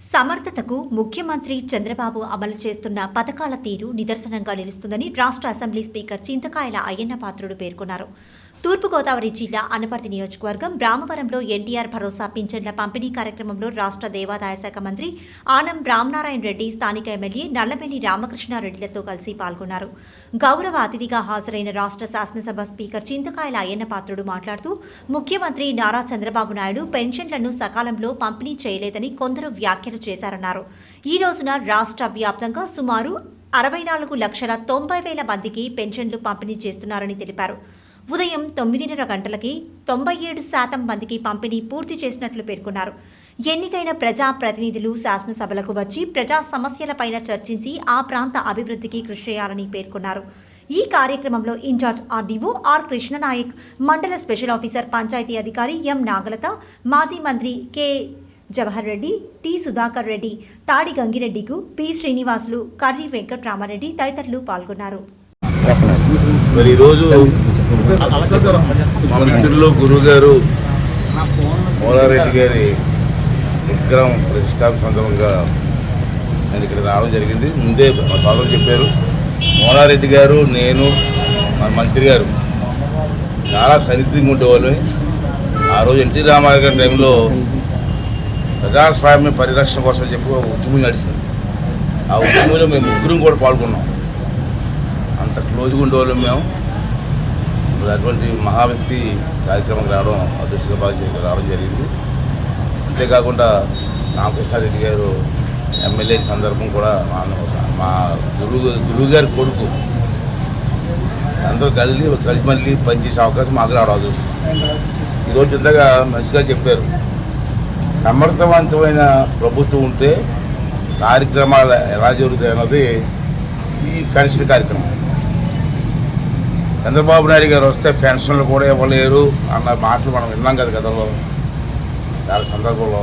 సమర్థతకు ముఖ్యమంత్రి చంద్రబాబు అమలు చేస్తున్న పథకాల తీరు నిదర్శనంగా నిలుస్తుందని రాష్ట్ర అసెంబ్లీ స్పీకర్ చింతకాయల అయ్యన్న పాత్రుడు పేర్కొన్నారు. తూర్పుగోదావరి జిల్లా అనపర్తి నియోజకవర్గం రామవరంలో ఎన్టీఆర్ భరోసా పింఛన్ల పంపిణీ కార్యక్రమంలో రాష్ట్ర దేవాదాయ శాఖ మంత్రి ఆనం రామనారాయణ రెడ్డి స్థానిక ఎమ్మెల్యే నల్లమెల్లి రామకృష్ణారెడ్డిలతో కలిసి పాల్గొన్నారు. గౌరవ అతిథిగా హాజరైన రాష్ట్ర శాసనసభ స్పీకర్ చింతకాయల అయ్యన్న పాత్రుడు మాట్లాడుతూ ముఖ్యమంత్రి నారా చంద్రబాబు నాయుడు పెన్షన్లను సకాలంలో పంపిణీ చేయలేదని కొందరు వ్యాఖ్యలు చేశారన్నారు. ఈ రోజున రాష్ట్ర వ్యాప్తంగా సుమారు అరవై నాలుగు లక్షల తొంభై వేల మందికి పెన్షన్లు పంపిణీ చేస్తున్నారని తెలిపారు. ఉదయం తొమ్మిదిన్నర గంటలకి తొంభై ఏడు శాతం మందికి పంపిణీ పూర్తి చేసినట్లు పేర్కొన్నారు. ఎన్నికైన ప్రజా ప్రతినిధులు శాసనసభలకు వచ్చి ప్రజా సమస్యలపైన చర్చించి ఆ ప్రాంత అభివృద్ధికి కృషి చేయాలని పేర్కొన్నారు. ఈ కార్యక్రమంలో ఇన్ఛార్జ్ ఆర్డీఓ ఆర్ కృష్ణనాయక్ మండల స్పెషల్ ఆఫీసర్ పంచాయతీ అధికారి ఎం నాగలత మాజీ మంత్రి కె జవహర్ రెడ్డి టి సుధాకర్ రెడ్డి తాడి గంగిరెడ్డికు పి శ్రీనివాసులు కర్రీ వెంకట్రామారెడ్డి తదితరులు పాల్గొన్నారు. మరి ఈరోజు మా మిత్రులు గురువు గారు మోలారెడ్డి గారి విగ్రహం ప్రతిష్టాపన సందర్భంగా నేను ఇక్కడ రావడం జరిగింది. ముందే మా ఫాదర్ చెప్పారు. మోలారెడ్డి గారు నేను మన మంత్రి గారు చాలా సన్నిహితంగా ఉండేవాళ్ళని ఆ రోజు ఎన్టీ రామారావు గారి టైంలో ప్రజాస్వామ్య పరిరక్షణ కోసం చెప్పి ఉద్యమం నడిచింది. ఆ ఉద్యమంలో మేము ముగ్గురం కూడా పాల్గొన్నాం. అంత క్లోజ్గా ఉండేవాళ్ళం మేము. ఇప్పుడు అటువంటి మహా వ్యక్తి కార్యక్రమం రావడం అదృష్టంగా భావించి రావడం జరిగింది. అంతేకాకుండా రామకృష్ణారెడ్డి గారు ఎమ్మెల్యే సందర్భం కూడా మా మా గురువు గురువు గారి కొడుకు. అందరూ కలిసి కలిసి మళ్ళీ పనిచేసే అవకాశం మాకు రావడం అదృష్టం. ఈరోజు ఇంతగా మంచిగా చెప్పారు. సమర్థవంతమైన ప్రభుత్వం ఉంటే కార్యక్రమాలు ఎలా జరుగుతాయి అన్నది ఈ పెన్షన్ కార్యక్రమం. చంద్రబాబు నాయుడు గారు వస్తే పెన్షన్లు కూడా ఇవ్వలేరు అన్న మాటలు మనం విన్నాం కదా గతంలో. చాలా సందర్భంలో.